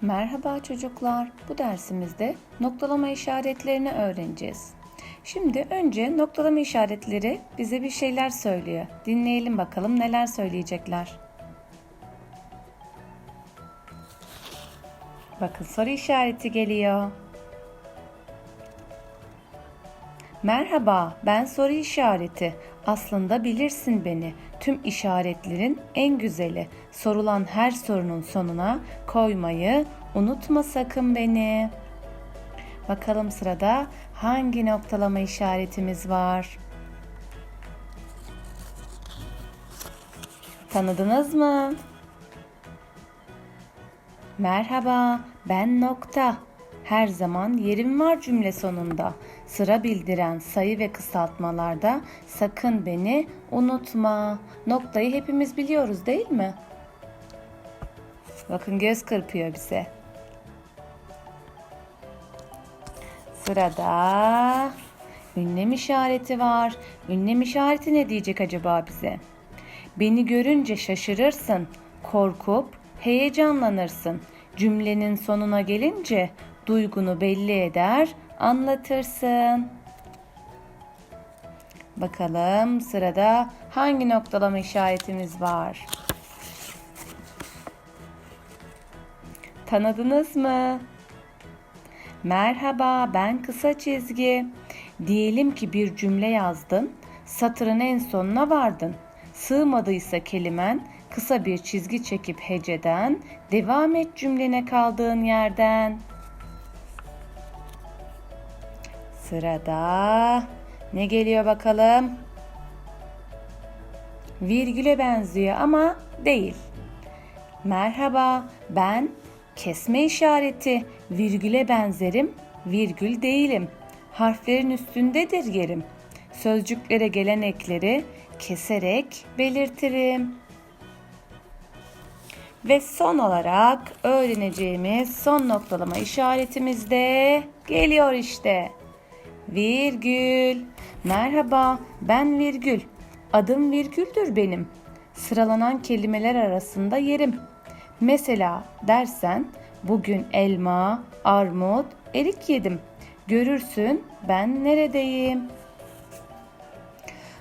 Merhaba çocuklar. Bu dersimizde noktalama işaretlerini öğreneceğiz. Şimdi önce noktalama işaretleri bize bir şeyler söylüyor. Dinleyelim bakalım neler söyleyecekler. Bakın soru işareti geliyor. Merhaba, ben soru işareti. Aslında bilirsin beni. Tüm işaretlerin en güzeli. Sorulan her sorunun sonuna koymayı unutma sakın beni. Bakalım sırada hangi noktalama işaretimiz var? Tanıdınız mı? Merhaba, ben nokta. Her zaman yerim var cümle sonunda. Sıra bildiren sayı ve kısaltmalarda sakın beni unutma. Noktayı hepimiz biliyoruz değil mi? Bakın göz kırpıyor bize. Sırada ünlem işareti var. Ünlem işareti ne diyecek acaba bize? Beni görünce şaşırırsın, korkup heyecanlanırsın. Cümlenin sonuna gelince duygunu belli eder, anlatırsın. Bakalım sırada hangi noktalama işaretimiz var? Tanıdınız mı? Merhaba, ben kısa çizgi. Diyelim ki bir cümle yazdın, satırın en sonuna vardın. Sığmadıysa kelimen kısa bir çizgi çekip heceden devam et cümlene kaldığın yerden. Sırada ne geliyor bakalım? Virgüle benziyor ama değil. Merhaba, ben kesme işareti, virgüle benzerim, virgül değilim. Harflerin üstündedir yerim. Sözcüklere gelen ekleri keserek belirtirim. Ve son olarak öğreneceğimiz son noktalama işaretimiz de geliyor işte. Virgül. Merhaba, ben virgül. Adım virgüldür benim. Sıralanan kelimeler arasında yerim. Mesela dersen bugün elma, armut, erik yedim. Görürsün ben neredeyim?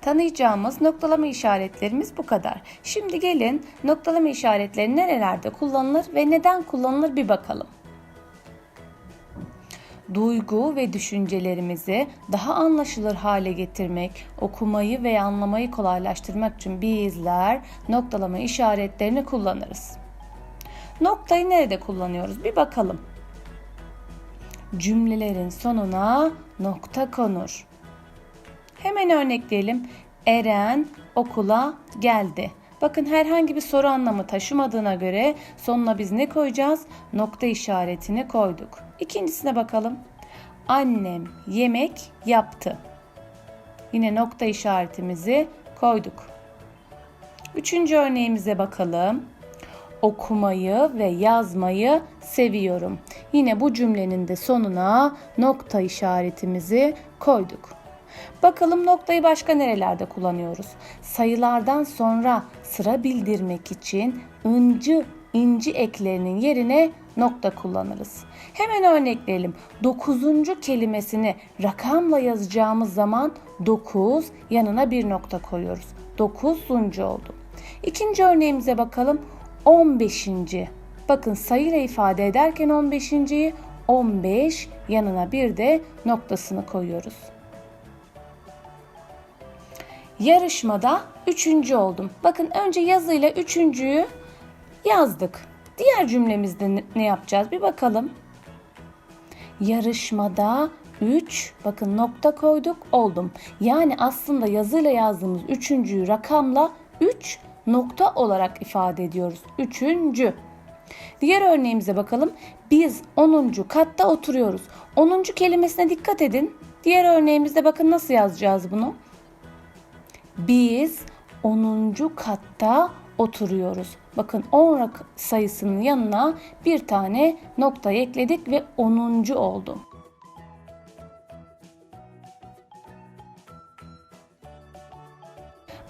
Tanıyacağımız noktalama işaretlerimiz bu kadar. Şimdi gelin noktalama işaretleri nerelerde kullanılır ve neden kullanılır bir bakalım. Duygu ve düşüncelerimizi daha anlaşılır hale getirmek, okumayı ve anlamayı kolaylaştırmak için bizler noktalama işaretlerini kullanırız. Noktayı nerede kullanıyoruz? Bir bakalım. Cümlelerin sonuna nokta konur. Hemen örnekleyelim. Eren okula geldi. Bakın herhangi bir soru anlamı taşımadığına göre sonuna biz ne koyacağız? Nokta işaretini koyduk. İkincisine bakalım. Annem yemek yaptı. Yine nokta işaretimizi koyduk. Üçüncü örneğimize bakalım. Okumayı ve yazmayı seviyorum. Yine bu cümlenin de sonuna nokta işaretimizi koyduk. Bakalım noktayı başka nerelerde kullanıyoruz? Sayılardan sonra sıra bildirmek için ıncı, inci eklerinin yerine nokta kullanırız. Hemen örnekleyelim. Dokuzuncu kelimesini rakamla yazacağımız zaman 9 yanına bir nokta koyuyoruz. Dokuzuncu oldu. İkinci örneğimize bakalım. 15. Bakın sayıyla ifade ederken 15.yi 15 yanına bir de noktasını koyuyoruz. Yarışmada üçüncü oldum. Bakın önce yazıyla üçüncüyü yazdık. Diğer cümlemizde ne yapacağız bir bakalım. Yarışmada 3 bakın nokta koyduk oldum. Yani aslında yazıyla yazdığımız üçüncüyü rakamla 3 nokta olarak ifade ediyoruz. Üçüncü. Diğer örneğimize bakalım. Biz 10. katta oturuyoruz. 10. kelimesine dikkat edin. Diğer örneğimizde bakın nasıl yazacağız bunu. Biz 10. katta oturuyoruz. Bakın 10 sayısının yanına bir tane nokta ekledik ve 10. oldu.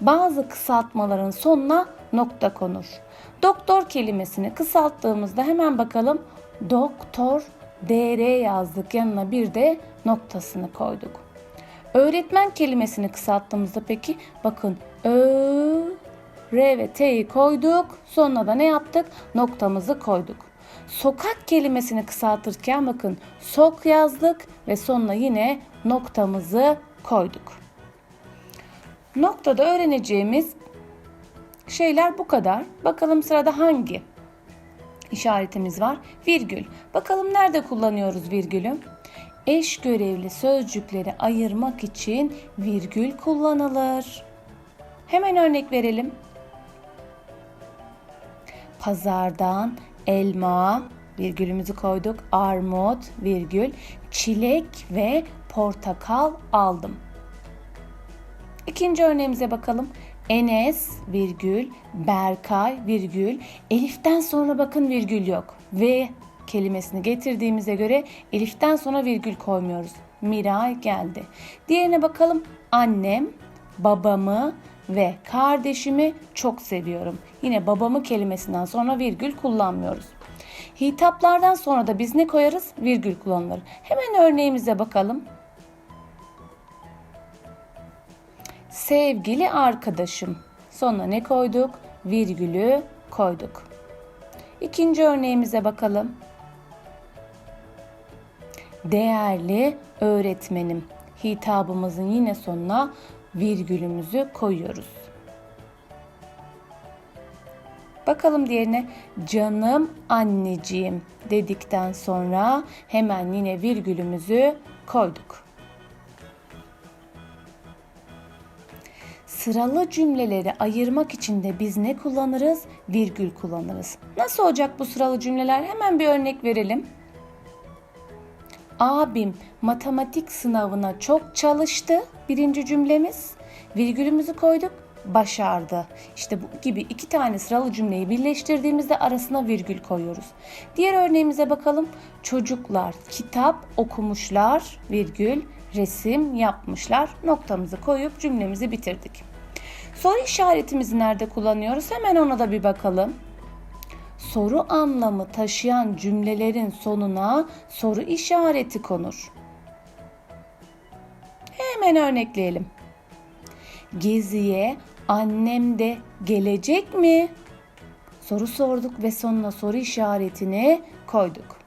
Bazı kısaltmaların sonuna nokta konur. Doktor kelimesini kısalttığımızda hemen bakalım doktor dr yazdık. Yanına bir de noktasını koyduk. Öğretmen kelimesini kısalttığımızda peki bakın ö R ve T'yi koyduk. Sonuna da ne yaptık? Noktamızı koyduk. Sokak kelimesini kısaltırken bakın sok yazdık ve sonuna yine noktamızı koyduk. Noktada öğreneceğimiz şeyler bu kadar. Bakalım sırada hangi işaretimiz var? Virgül. Bakalım nerede kullanıyoruz virgülü? Eş görevli sözcükleri ayırmak için virgül kullanılır. Hemen örnek verelim. Pazardan elma virgülümüzü koyduk. Armut virgül çilek ve portakal aldım. İkinci örneğimize bakalım. Enes virgül Berkay virgül Elif'ten sonra bakın virgül yok. Ve kelimesini getirdiğimize göre Elif'ten sonra virgül koymuyoruz. Miray geldi. Diğerine bakalım. Annem, babamı ve kardeşimi çok seviyorum. Yine babamı kelimesinden sonra virgül kullanmıyoruz. Hitaplardan sonra da biz ne koyarız? Virgül kullanılır. Hemen örneğimize bakalım. Sevgili arkadaşım. Sonuna ne koyduk? Virgülü koyduk. İkinci örneğimize bakalım. Değerli öğretmenim. Hitabımızın yine sonuna virgülümüzü koyuyoruz. Bakalım diğerine canım anneciğim dedikten sonra hemen yine virgülümüzü koyduk. Sıralı cümleleri ayırmak için de biz ne kullanırız? Virgül kullanırız. Nasıl olacak bu sıralı cümleler? Hemen bir örnek verelim. Abim matematik sınavına çok çalıştı. Birinci cümlemiz. Virgülümüzü koyduk. Başardı. İşte bu gibi iki tane sıralı cümleyi birleştirdiğimizde arasına virgül koyuyoruz. Diğer örneğimize bakalım. Çocuklar kitap okumuşlar. Virgül resim yapmışlar. Noktamızı koyup cümlemizi bitirdik. Soru işaretimizi nerede kullanıyoruz? Hemen ona da bir bakalım soru anlamı taşıyan cümlelerin sonuna soru işareti konur. Hemen örnekleyelim. Geziye annem de gelecek mi? Soru sorduk ve sonuna soru işaretini koyduk.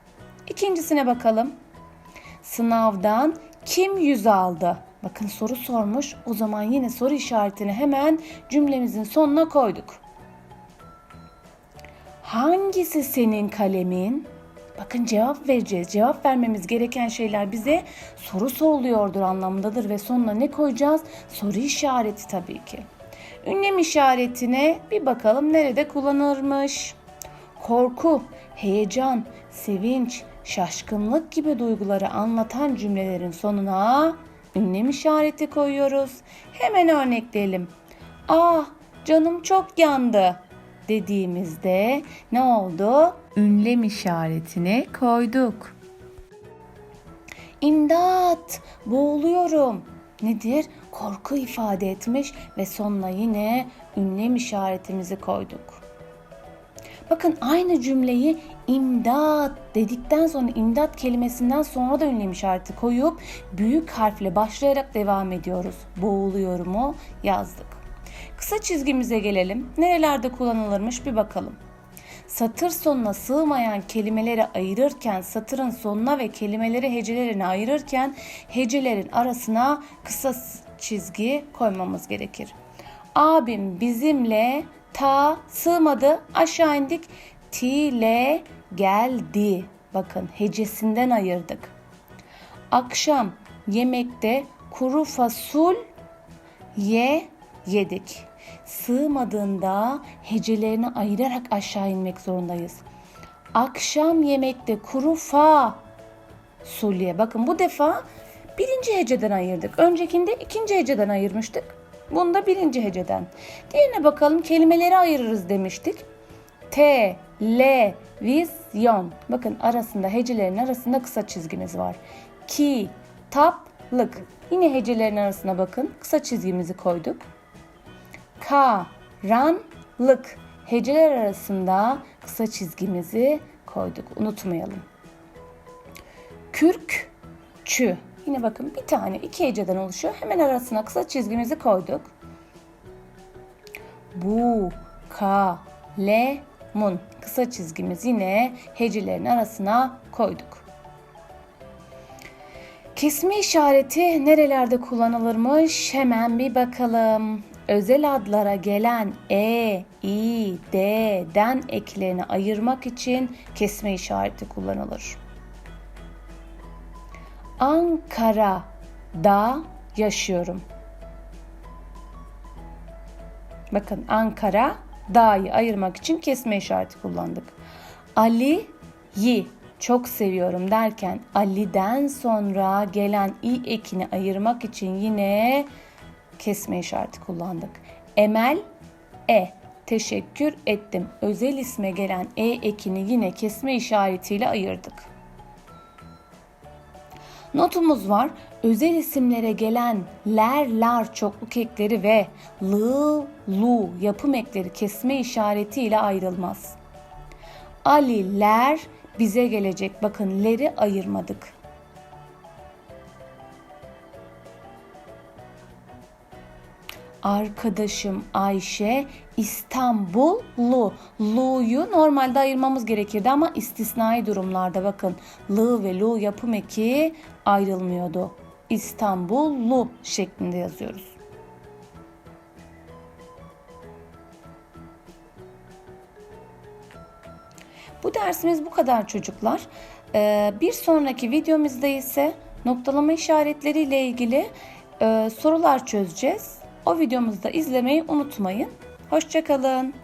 İkincisine bakalım. Sınavdan kim yüz aldı? Bakın soru sormuş. O zaman yine soru işaretini hemen cümlemizin sonuna koyduk. Hangisi senin kalemin? Bakın cevap vereceğiz. Cevap vermemiz gereken şeyler bize soru soruluyordur anlamındadır ve sonuna ne koyacağız? Soru işareti tabii ki. Ünlem işaretine bir bakalım nerede kullanılmış. Korku, heyecan, sevinç, şaşkınlık gibi duyguları anlatan cümlelerin sonuna ünlem işareti koyuyoruz. Hemen örnekleyelim. Ah canım çok yandı dediğimizde ne oldu? Ünlem işaretini koyduk. İmdat! Boğuluyorum. Nedir? Korku ifade etmiş ve sonuna yine ünlem işaretimizi koyduk. Bakın aynı cümleyi imdat dedikten sonra imdat kelimesinden sonra da ünlem işareti koyup büyük harfle başlayarak devam ediyoruz. Boğuluyorumu yazdık. Kısa çizgimize gelelim. Nerelerde kullanılırmış bir bakalım. Satır sonuna sığmayan kelimeleri ayırırken, satırın sonuna ve kelimeleri hecelerini ayırırken hecelerin arasına kısa çizgi koymamız gerekir. Abim bizimle ta sığmadı aşağı indik tile geldi. Bakın hecesinden ayırdık. Akşam yemekte kuru fasul ye yedik. Sığmadığında hecelerini ayırarak aşağı inmek zorundayız. Akşam yemekte kuru fa sulye. Bakın bu defa birinci heceden ayırdık. Öncekinde ikinci heceden ayırmıştık. Bunda birinci heceden. Diğerine bakalım kelimeleri ayırırız demiştik. T, L, vizyon. Bakın arasında hecelerin arasında kısa çizgimiz var. Ki, tap, lık. Yine hecelerin arasına bakın. Kısa çizgimizi koyduk karanlık heceler arasında kısa çizgimizi koyduk. Unutmayalım. Kürkçü. Yine bakın bir tane iki heceden oluşuyor. Hemen arasına kısa çizgimizi koyduk. Bu, ka, le, mun. Kısa çizgimiz yine hecelerin arasına koyduk. Kesme işareti nerelerde kullanılırmış? Hemen bir bakalım. Özel adlara gelen e, i, d, den eklerini ayırmak için kesme işareti kullanılır. Ankara'da yaşıyorum. Bakın Ankara da'yı ayırmak için kesme işareti kullandık. Ali'yi çok seviyorum derken Ali'den sonra gelen i ekini ayırmak için yine kesme işareti kullandık. Emel e teşekkür ettim. Özel isme gelen e ekini yine kesme işaretiyle ayırdık. Notumuz var. Özel isimlere gelen ler, lar çokluk ekleri ve lı, lu yapım ekleri kesme işaretiyle ayrılmaz. Aliler bize gelecek. Bakın leri ayırmadık. Arkadaşım Ayşe İstanbullu. Lu'yu normalde ayırmamız gerekirdi ama istisnai durumlarda bakın lı ve lu yapım eki ayrılmıyordu. İstanbullu şeklinde yazıyoruz. Bu dersimiz bu kadar çocuklar. Ee, bir sonraki videomuzda ise noktalama işaretleriyle ilgili e, sorular çözeceğiz. O videomuzu da izlemeyi unutmayın. Hoşçakalın.